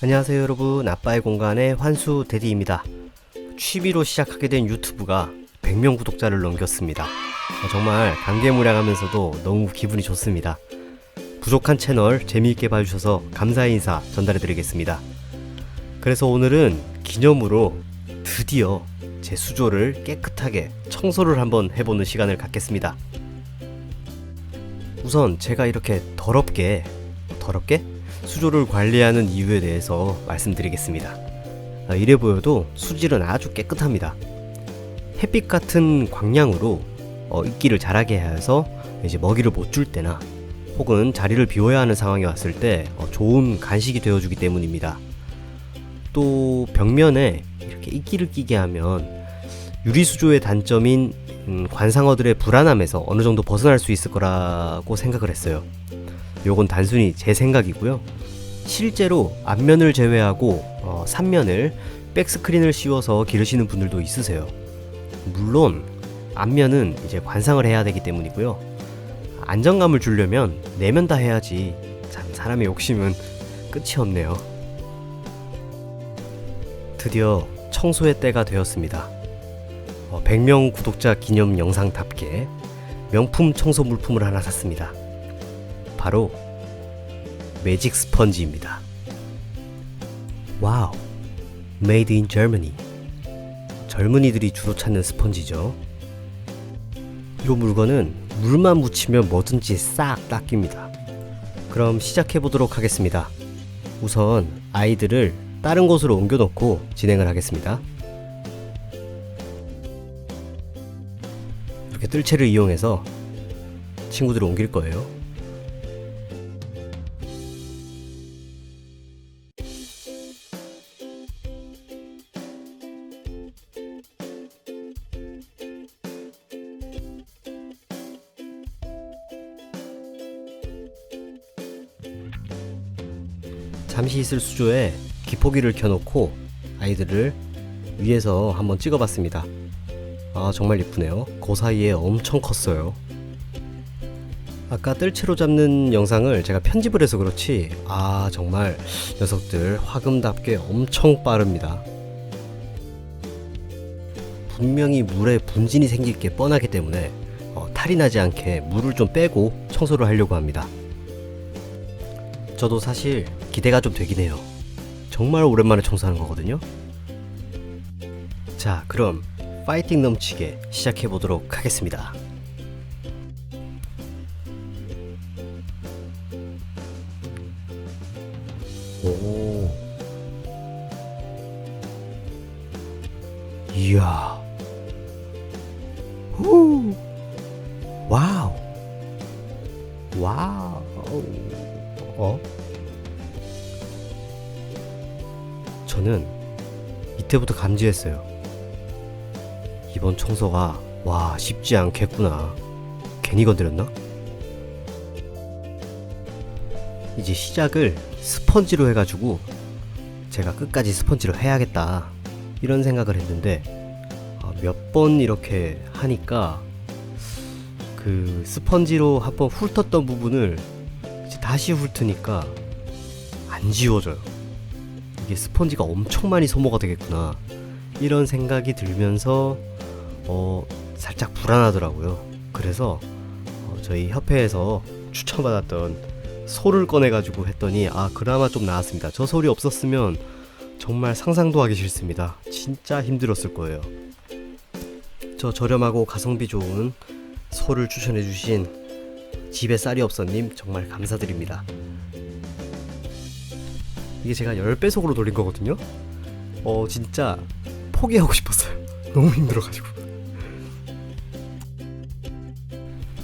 안녕하세요 여러분. 아빠의 공간의 환수 데디입니다. 취미로 시작하게 된 유튜브가 100명 구독자를 넘겼습니다. 어, 정말 감개무량하면서도 너무 기분이 좋습니다. 부족한 채널 재미있게 봐주셔서 감사의 인사 전달해드리겠습니다. 그래서 오늘은 기념으로 드디어 제 수조를 깨끗하게 청소를 한번 해보는 시간을 갖겠습니다. 우선 제가 이렇게 더럽게 더럽게 수조를 관리하는 이유에 대해서 말씀드리겠습니다. 아, 이래 보여도 수질은 아주 깨끗합니다. 햇빛 같은 광량으로 어, 이끼를 자라게 해서 이제 먹이를 못 줄 때나 혹은 자리를 비워야 하는 상황이 왔을 때 어, 좋은 간식이 되어주기 때문입니다. 또 벽면에 이렇게 이끼를 끼게 하면 유리 수조의 단점인 음, 관상어들의 불안함에서 어느 정도 벗어날 수 있을 거라고 생각을 했어요. 요건 단순히 제 생각이고요. 실제로 앞면을 제외하고 어, 3면을 백스크린을 씌워서 기르시는 분들도 있으세요. 물론 앞면은 이제 관상을 해야 되기 때문이고요. 안정감을 주려면 내면 다 해야지. 참 사람의 욕심은 끝이 없네요. 드디어 청소의 때가 되었습니다. 어, 100명 구독자 기념 영상답게 명품 청소 물품을 하나 샀습니다. 바로 매직 스펀지입니다. 와우, made in Germany. 젊은이들이 주로 찾는 스펀지죠. 이 물건은 물만 묻히면 뭐든지 싹 닦입니다. 그럼 시작해 보도록 하겠습니다. 우선 아이들을 다른 곳으로 옮겨 놓고 진행을 하겠습니다. 이렇게 뜰채를 이용해서 친구들을 옮길 거예요. 잠시 있을 수조에 기포기를 켜놓고 아이들을 위에서 한번 찍어봤습니다. 아 정말 예쁘네요. 그 사이에 엄청 컸어요. 아까 뜰채로 잡는 영상을 제가 편집을 해서 그렇지 아 정말 녀석들 화금답게 엄청 빠릅니다. 분명히 물에 분진이 생길 게 뻔하기 때문에 어, 탈이 나지 않게 물을 좀 빼고 청소를 하려고 합니다. 저도 사실 기대가 좀 되긴 해요. 정말 오랜만에 청소하는 거거든요. 자, 그럼 파이팅 넘치게 시작해 보도록 하겠습니다. 오. 이야. 후. 와우. 와우. 어? 저는 이때부터 감지했어요. 이번 청소가 와 쉽지 않겠구나. 괜히 건드렸나? 이제 시작을 스펀지로 해가지고 제가 끝까지 스펀지로 해야겠다 이런 생각을 했는데 아, 몇번 이렇게 하니까 그 스펀지로 한 번 훑었던 부분을 다시 훑으니까 안 지워져요. 이게 스펀지가 엄청 많이 소모가 되겠구나 이런 생각이 들면서 어 살짝 불안하더라고요. 그래서 어, 저희 협회에서 추천받았던 소를 꺼내가지고 했더니 아 그나마 좀 나았습니다. 저 소리 없었으면 정말 상상도 하기 싫습니다. 진짜 힘들었을 거예요. 저 저렴하고 가성비 좋은 소를 추천해주신 집에 쌀이 없어님 정말 감사드립니다. 이게 제가 10배속으로 돌린 거거든요. 어, 진짜 포기하고 싶었어요. 너무 힘들어가지고.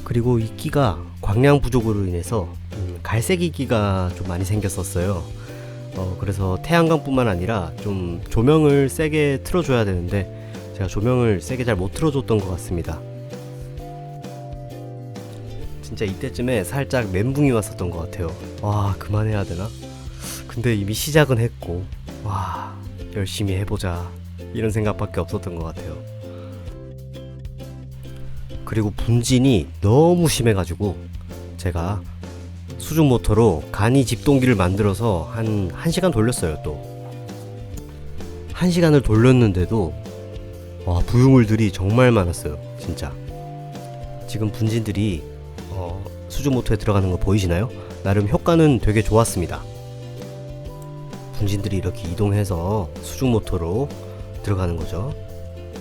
그리고 이 끼가 광량 부족으로 인해서 음, 갈색 이끼가 좀 많이 생겼었어요. 어, 그래서 태양광뿐만 아니라 좀 조명을 세게 틀어줘야 되는데 제가 조명을 세게 잘 못 틀어줬던 것 같습니다. 진짜 이때쯤에 살짝 멘붕이 왔었던 것 같아요. 와, 그만해야 되나? 근데 이미 시작은 했고, 와, 열심히 해보자. 이런 생각밖에 없었던 것 같아요. 그리고 분진이 너무 심해가지고, 제가 수중 모터로 간이 집동기를 만들어서 한 1시간 돌렸어요 또 1시간을 돌렸는데도 와 부유물들이 정말 많았어요 진짜 지금 분진들이 어, 수중 모터에 들어가는 거 보이시나요? 나름 효과는 되게 좋았습니다 분진들이 이렇게 이동해서 수중 모터로 들어가는 거죠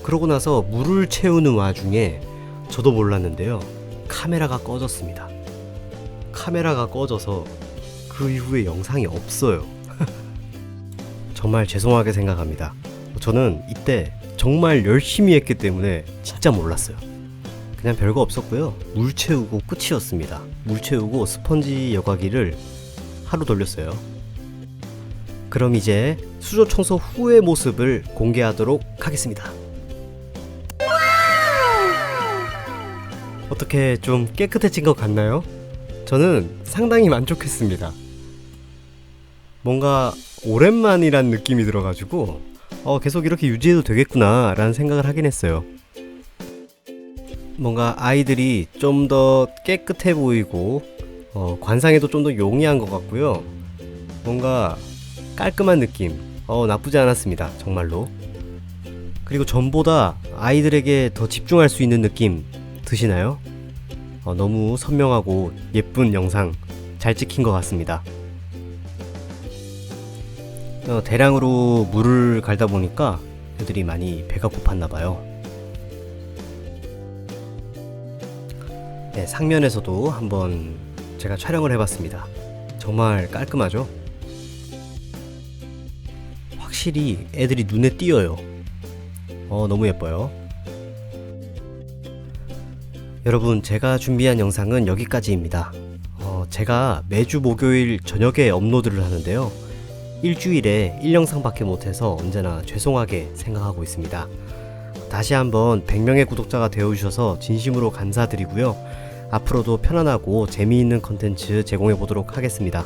그러고 나서 물을 채우는 와중에 저도 몰랐는데요 카메라가 꺼졌습니다 카메라가 꺼져서 그 이후에 영상이 없어요. 정말 죄송하게 생각합니다. 저는 이때 정말 열심히 했기 때문에 진짜 몰랐어요. 그냥 별거 없었고요. 물 채우고 끝이었습니다. 물 채우고 스펀지 여과기를 하루 돌렸어요. 그럼 이제 수조 청소 후의 모습을 공개하도록 하겠습니다. 어떻게 좀 깨끗해진 것 같나요? 저는 상당히 만족했습니다. 뭔가 오랜만이란 느낌이 들어가지고 어, 계속 이렇게 유지해도 되겠구나 라는 생각을 하긴 했어요. 뭔가 아이들이 좀 더 깨끗해 보이고 어, 관상에도 좀 더 용이한 것 같고요. 뭔가 깔끔한 느낌 어, 나쁘지 않았습니다. 정말로. 그리고 전보다 아이들에게 더 집중할 수 있는 느낌 드시나요? 어, 너무 선명하고 예쁜 영상 잘 찍힌 것 같습니다. 어, 대량으로 물을 갈다 보니까 애들이 많이 배가 고팠나 봐요. 네, 상면에서도 한번 제가 촬영을 해봤습니다. 정말 깔끔하죠? 확실히 애들이 눈에 띄어요. 어, 너무 예뻐요. 여러분, 제가 준비한 영상은 여기까지입니다. 어, 제가 매주 목요일 저녁에 업로드를 하는데요. 일주일에 1영상밖에 못해서 언제나 죄송하게 생각하고 있습니다. 다시 한번 100명의 구독자가 되어주셔서 진심으로 감사드리고요. 앞으로도 편안하고 재미있는 컨텐츠 제공해 보도록 하겠습니다.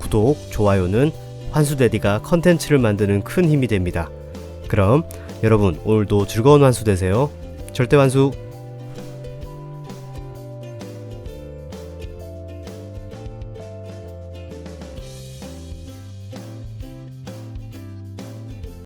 구독, 좋아요는 환수대디가 컨텐츠를 만드는 큰 힘이 됩니다. 그럼 여러분 오늘도 즐거운 환수 되세요. 절대 환수